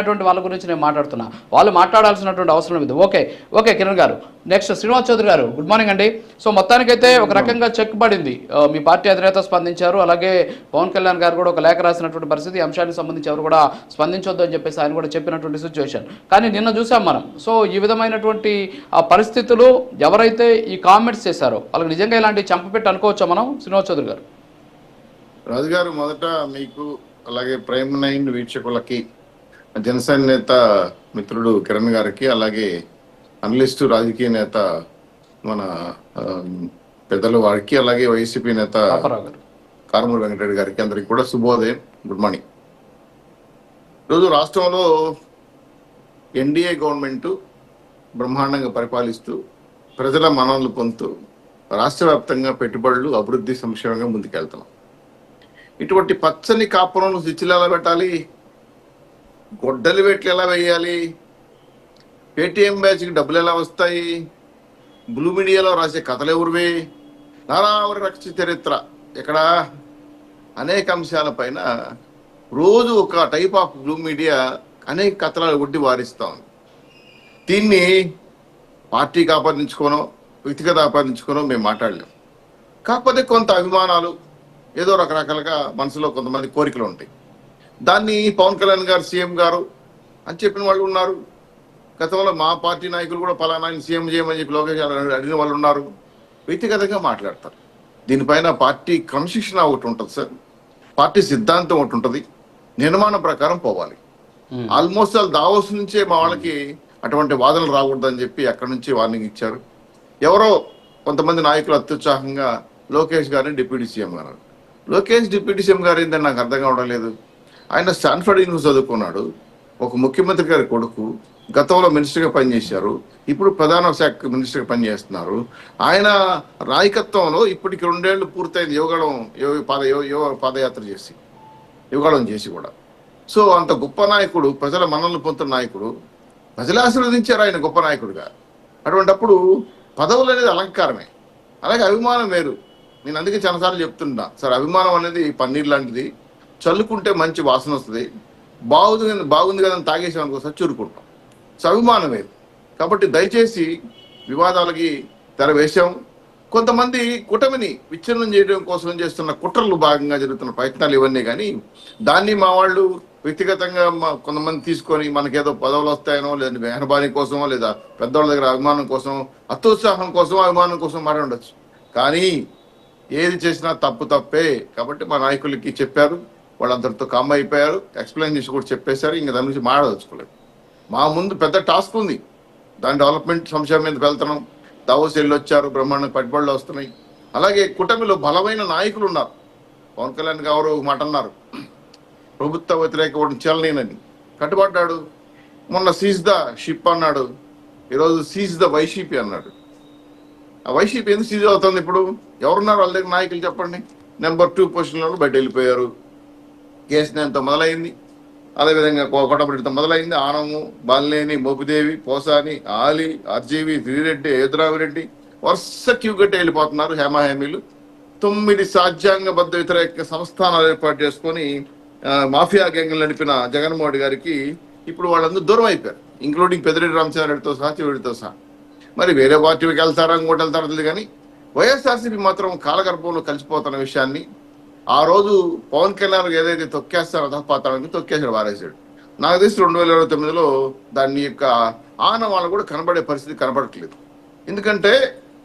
అటువంటి వాళ్ళ గురించి నేను మాట్లాడుతున్నా. వాళ్ళు మాట్లాడాల్సినటువంటి అవసరం లేదు. ఓకే ఓకే కిరణ్ గారు. నెక్స్ట్ శ్రీనివాస్ చౌదరి గారు గుడ్ మార్నింగ్ అండి. సో మొత్తానికైతే ఒక రకంగా చెక్ పడింది. మీ పార్టీ అధినేత స్పందించారు. అలాగే పవన్ కళ్యాణ్ గారు కూడా ఒక లేఖ రాసినటువంటి పరిస్థితి అంశానికి సంబంధించి ఎవరు కూడా స్పందించొద్దు అని చెప్పేసి ఆయన కూడా చెప్పినటువంటి సిచ్యువేషన్ కానీ నిన్న చూసాం మనం. సో ఈ విధమైనటువంటి ఆ పరిస్థితులు ఎవరైతే ఈ కామెంట్స్ చేశారో వాళ్ళకి నిజంగా ఇలాంటి చంపపెట్టి అనుకోవచ్చా మనం? శ్రీనివాస్ చౌదరి గారు. రాజు గారు మొదట మీకు అలాగే ప్రైమ్ నైన్ వీక్షకులకి జనసేన నేత మిత్రుడు కిరణ్ గారికి అలాగే అనలిస్టు రాజకీయ నేత మన పెద్దల వారికి అలాగే వైసీపీ నేత కారమూరి వెంకటరెడ్డి గారికి అందరికి కూడా శుభోదయం గుడ్ మార్నింగ్. ఈరోజు రాష్ట్రంలో ఎన్డీఏ గవర్నమెంట్ బ్రహ్మాండంగా పరిపాలిస్తూ ప్రజల మనల్ని పొందుతూ రాష్ట్ర వ్యాప్తంగా పెట్టుబడులు అభివృద్ధి సంక్షేమంగా ముందుకెళ్తున్నాం. ఇటువంటి పచ్చని కాపురం స్విచ్లు ఎలా పెట్టాలి గొడ్డలి పెట్లు ఎలా వేయాలి? పేటిఎం బ్యాచ్కి డబ్బులు ఎలా వస్తాయి? బ్లూ మీడియాలో రాసే కథలు ఎవరివి? నారావరి రక్ష చరిత్ర. ఇక్కడ అనేక అంశాలపైన రోజు ఒక టైప్ ఆఫ్ బ్లూ మీడియా అనేక కథలు ఒడ్డి వారిస్తాం ఉంది. దీన్ని పార్టీకి ఆపాదించుకోనో వ్యక్తిగత ఆపాదించుకోనో మేము మాట్లాడలేం. కాకపోతే కొంత అభిమానాలు ఏదో రకరకాలుగా మనసులో కొంతమంది కోరికలు ఉంటాయి. దాన్ని పవన్ కళ్యాణ్ గారు సీఎం గారు అని చెప్పిన వాళ్ళు ఉన్నారు. గతంలో మా పార్టీ నాయకులు కూడా పలానా సీఎం చేయమని చెప్పి లోకేష్ అడిగిన వాళ్ళు ఉన్నారు. వ్యక్తిగతంగా మాట్లాడతారు. దీనిపైన పార్టీ క్రమశిక్షణ ఒకటి ఉంటుంది సార్. పార్టీ సిద్ధాంతం ఒకటి ఉంటుంది. నిర్మాణం ప్రకారం పోవాలి. Hmm. ఆల్మోస్ట్ వాళ్ళు దావోస్ నుంచే మా వాళ్ళకి అటువంటి వాదనలు రాకూడదని చెప్పి అక్కడి నుంచి వార్నింగ్ ఇచ్చారు. ఎవరో కొంతమంది నాయకులు అత్యుత్సాహంగా లోకేష్ గారిని డిప్యూటీ సీఎం గారు లోకేష్ డిప్యూటీ సీఎం గారు ఏంటని నాకు అర్థం కావడం లేదు. ఆయన స్టాన్ఫర్డ్ యూనివర్సిటీ చదువుకున్నాడు. ఒక ముఖ్యమంత్రి గారి కొడుకు. గతంలో మినిస్టర్గా పనిచేశారు. ఇప్పుడు ప్రధాన శాఖ మినిస్టర్గా పనిచేస్తున్నారు. ఆయన నాయకత్వంలో ఇప్పటికి రెండేళ్ళు పూర్తయింది యువగడం యోగ పాద యోగ పాదయాత్ర చేసి. యువగడం చేసి కూడా. సో అంత గొప్ప నాయకుడు ప్రజల మనల్ని పొందుతున్న నాయకుడు ప్రజలు ఆశీర్వదించారు ఆయన గొప్ప నాయకుడిగా. అటువంటప్పుడు పదవులు అనేది అలంకారమే. అలాగే అభిమానం వేరు. నేను అందుకే చాలాసార్లు చెప్తుంటా సార్ అభిమానం అనేది పన్నీర్ లాంటిది. చల్లుకుంటే మంచి వాసన వస్తుంది. బాగుంది కదా- బాగుంది కదా అని తాగేసాం అనుకో సార్ చురుకుంటాం కాబట్టి దయచేసి వివాదాలకి తెర వేశాం. కొంతమంది కుటమిని విచ్ఛిన్నం చేయడం కోసం చేస్తున్న కుట్రలు భాగంగా జరుగుతున్న ప్రయత్నాలు ఇవన్నీ కానీ దాన్ని మా వాళ్ళు వ్యక్తిగతంగా మా కొంతమంది తీసుకొని మనకేదో పదవులు వస్తాయనో లేదా మెహర్బానీ కోసమో లేదా పెద్దవాళ్ళ దగ్గర అభిమానం కోసం అత్యుత్సాహం కోసం అభిమానం కోసం మాట్లాడవచ్చు కానీ ఏది చేసినా తప్పు తప్పే. కాబట్టి మా నాయకులకి చెప్పారు. వాళ్ళందరితో కమ్ అయిపోయారు. ఎక్స్ప్లెయిన్ చేసి కూడా చెప్పేశారు. ఇంకా దాని గురించి మాట్లాడదలుచుకోలేదు. మా ముందు పెద్ద టాస్క్ ఉంది. దాని డెవలప్మెంట్ సంశయం మీద వెళ్తున్నాం. దావోస్ వెళ్ళి వచ్చారు బ్రహ్మాండ పట్టుబడులు వస్తున్నాయి. అలాగే కూటమిలో బలమైన నాయకులు ఉన్నారు. పవన్ కళ్యాణ్ గారు మాట అన్నారు. ప్రభుత్వ వ్యతిరేక ఓటు కట్టుబడ్డాడు మొన్న సీజ్ ద షిప్ అన్నాడు. ఈరోజు సీజ్ ద వైసీపీ అన్నాడు. ఆ వైసీపీ ఎందుకు సీజ్ అవుతుంది ఇప్పుడు? ఎవరున్నారు వాళ్ళ దగ్గర? నాయకులు చెప్పండి. నెంబర్ టూ పొజిషన్లో బయట వెళ్ళిపోయారు. కేసునేంతో మొదలైంది. అదేవిధంగా కోటపడితో మొదలైంది. ఆనము బాలినేని మోపిదేవి పోసాని ఆలి ఆర్జీవి శ్రీరెడ్డి రెడ్డి వరుస క్యూ కట్టి వెళ్ళిపోతున్నారు హేమాహేమీలు తొమ్మిది రాజ్యాంగబద్ధ వ్యతిరేక సంస్థానాలు ఏర్పాటు చేసుకొని మాఫియా గ్యాంగులు నడిపిన జగన్మోహన్ గారికి ఇప్పుడు వాళ్ళందరూ దూరం అయిపోయారు. ఇంక్లూడింగ్ పెద్దిరెడ్డి రామచంద్రరెడ్డితో సహా చెవిడితో సహా. మరి వేరే పార్టీకి వెళ్తారా ఇంకోటి వెళ్తారో తెలియదు కానీ వైఎస్ఆర్సీపీ మాత్రం కాలగర్భంలో కలిసిపోతున్న విషయాన్ని ఆ రోజు పవన్ కళ్యాణ్ ఏదైతే తొక్కేస్తారో తప్పాతాడని తొక్కేసాడు వారేశాడు. నాకు తెలిసి రెండు వేల ఇరవై తొమ్మిదిలో దాని యొక్క ఆనవాళ్ళు కూడా కనబడే పరిస్థితి కనబడట్లేదు. ఎందుకంటే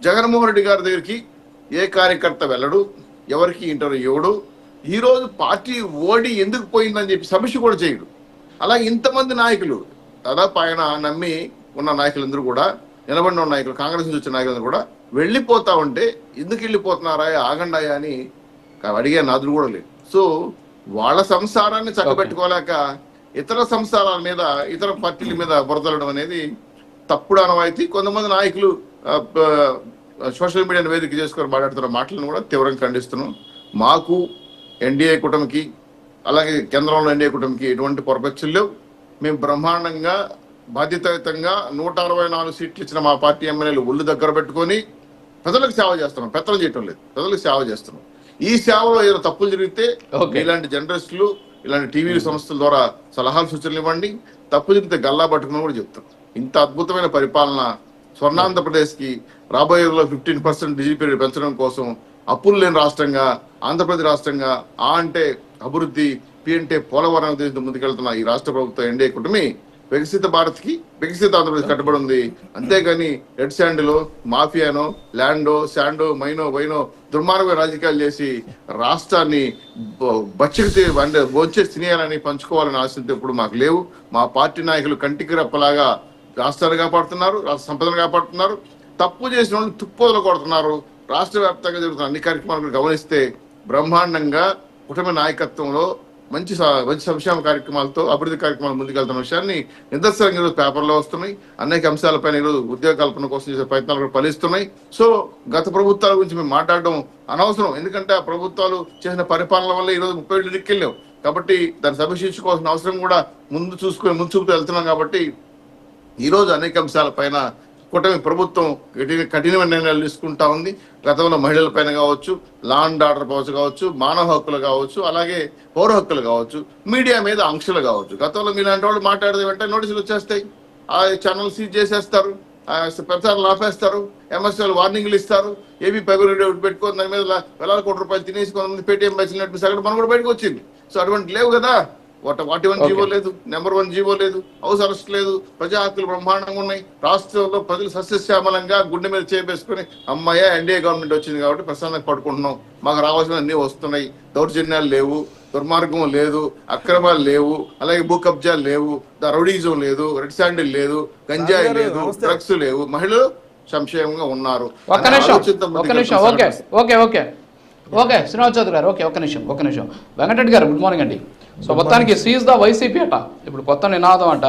జగన్మోహన్ రెడ్డి గారి దగ్గరికి ఏ కార్యకర్త వెళ్ళడు ఎవరికి ఇంటర్వ్యూ ఇవ్వడు ఈరోజు పార్టీ ఓడి ఎందుకు పోయిందని చెప్పి సమస్య కూడా చేయడు. అలాగే ఇంతమంది నాయకులు దాదాపు ఆయన నమ్మి ఉన్న నాయకులందరూ కూడా నిలబడిన నాయకులు కాంగ్రెస్ నుంచి వచ్చిన నాయకులందరూ కూడా వెళ్ళిపోతా ఉంటే ఎందుకు వెళ్ళిపోతున్నారా ఆగండాయా అని అడిగే నాదులు కూడా లేదు సో వాళ్ళ సంసారాన్ని చక్కబెట్టుకోలేక ఇతర సంసారాల మీద ఇతర పార్టీల మీద బురదలడం అనేది తప్పుడు అనవాయితీ కొంతమంది నాయకులు సోషల్ మీడియాను వేదిక చేసుకొని మాట్లాడుతున్న మాటలను కూడా తీవ్రంగా ఖండిస్తున్నాం. మాకు ఎన్డీఏ కూటమికి అలాగే కేంద్రంలో ఎన్డీఏ కూటమికి ఎటువంటి పొరపచ్చులు లేవు. మేము బ్రహ్మాండంగా బాధ్యతాయుతంగా నూట అరవై నాలుగు సీట్లు ఇచ్చిన మా పార్టీ ఎమ్మెల్యేలు ఒళ్ళు దగ్గర పెట్టుకొని ప్రజలకు సేవ చేస్తున్నాం. పెత్తనం చేయటం లేదు. ప్రజలకు సేవ చేస్తున్నాం. ఈ సేవలో ఏదైనా తప్పులు జరిగితే. ఇలాంటి జర్నలిస్టులు ఇలాంటి టీవీ సంస్థల ద్వారా సలహాలు సూచనలు ఇవ్వండి. తప్పు చెప్తే గల్లా పట్టుకుని కూడా చెప్తాం. ఇంత అద్భుతమైన పరిపాలన స్వర్ణాంధ్రప్రదేశ్కి రాబోయే రోజుల్లో ఫిఫ్టీన్ పర్సెంట్ డిజిపి పెంచడం కోసం అప్పులు లేని రాష్ట్రంగా ఆంధ్రప్రదేశ్ రాష్ట్రంగా ఆ అంటే అభివృద్ధి పి అంటే పోలవరం ముందుకెళ్తున్న ఈ రాష్ట్ర ప్రభుత్వం ఎన్డీఏ కూటమి వికసిత భారత్కి వికసిత ఆంధ్రప్రదేశ్ కట్టుబడి ఉంది. అంతేగాని రెడ్ శాండ్లో మాఫియానో ల్యాండో శాండో మైనో వైనో దుర్మార్గ రాజకీయాలు చేసి రాష్ట్రాన్ని బచ్చకి అంటే భోంచేసి తినేయాలని పంచుకోవాలని ఆశతో ఇప్పుడు మాకు లేవు. మా పార్టీ నాయకులు కంటికి రెప్పలాగా రాష్ట్రాన్ని కాపాడుతున్నారు రాష్ట్ర సంపదను కాపాడుతున్నారు. తప్పు చేసిన వాళ్ళు తుప్పోదలు కొడుతున్నారు. రాష్ట్ర వ్యాప్తంగా జరుగుతున్న అన్ని కార్యక్రమాలను గమనిస్తే బ్రహ్మాండంగా కుటుంబ నాయకత్వంలో మంచి మంచి సంక్షేమ కార్యక్రమాలతో అభివృద్ధి కార్యక్రమాలు ముందుకెళ్తున్న విషయాన్ని నిదర్శనంగా ఈరోజు పేపర్లో వస్తున్నాయి. అనేక అంశాలపైన ఈరోజు ఉద్యోగ కల్పన కోసం చేసే ప్రయత్నాలు కూడా ఫలిస్తున్నాయి. సో గత ప్రభుత్వాల గురించి మేము మాట్లాడడం అనవసరం. ఎందుకంటే ఆ ప్రభుత్వాలు చేసిన పరిపాలన వల్ల ఈరోజు ముప్పై ఏళ్ళు ఇరుక్కెళ్ళాం. కాబట్టి దాన్ని సమీక్షించుకోవాల్సిన అవసరం కూడా ముందు చూసుకొని ముందు చూపుతూ వెళ్తున్నాం కాబట్టి ఈరోజు అనేక అంశాలపైన కూటమి ప్రభుత్వం కఠిన కఠినమైన నిర్ణయాలు తీసుకుంటా ఉంది. గతంలో మహిళల పైన కావచ్చు లా అండ్ ఆర్డర్ కావచ్చు కావచ్చు మానవ హక్కులు కావచ్చు అలాగే పౌర హక్కులు కావచ్చు మీడియా మీద ఆంక్షలు కావచ్చు. గతంలో మీలాంటి వాళ్ళు మాట్లాడితే వెంటనే నోటీసులు వచ్చేస్తాయి. ఆ ఛానల్ సీజ్ చేసేస్తారు ప్రచారాలు ఆపేస్తారు ఎంఎస్ఎల్ వార్నింగ్లు ఇస్తారు. ఏబీ పైబర్ పెట్టుకొని దాని మీద లా- వేలాది కోట్ల రూపాయలు తినేసి కొంతమంది పేటీఎం బయట సగటు మనం కూడా బయటకు వచ్చింది. సో అటువంటి లేవు కదా. వాటి వాటి వన్. జీవో లేదు నెంబర్ వన్ జీవో లేదు హౌస్ అరెస్ట్ లేదు ప్రజా హక్కులు బ్రహ్మాండంగా ఉన్నాయి. రాష్ట్రంలో ప్రజలు సస్యశ్యామలంగా గుండె మీద చేపేసుకుని అమ్మాయ ఎన్డీఏ గవర్నమెంట్ వచ్చింది కాబట్టి ప్రశాంతంగా పడుకుంటున్నాం. మాకు రావాల్సిన అన్ని వస్తున్నాయి. దౌర్జన్యాలు లేవు దుర్మార్గం లేదు అక్రమాలు లేవు అలాగే భూ కబ్జాలు లేవు ద రౌడీజం లేదు రెడ్ శాండిల్ లేదు గంజాయి లేదు. డ్రగ్స్ లేవు. మహిళలు సంక్షేమంగా ఉన్నారు. ఒక్క అనే నిమిషం ఒక్క okay okay okay. Okay Srinivas Chowdary గారు ఓకే ఒక్క నిమిషం ఒక్క నిమిషం. వెంకటరెడ్డి గారు గుడ్ మార్నింగ్ అండి. సో మొత్తానికి సీజ్ ద వైసీపీ అట. ఇప్పుడు కొత్త నినాదం అంట.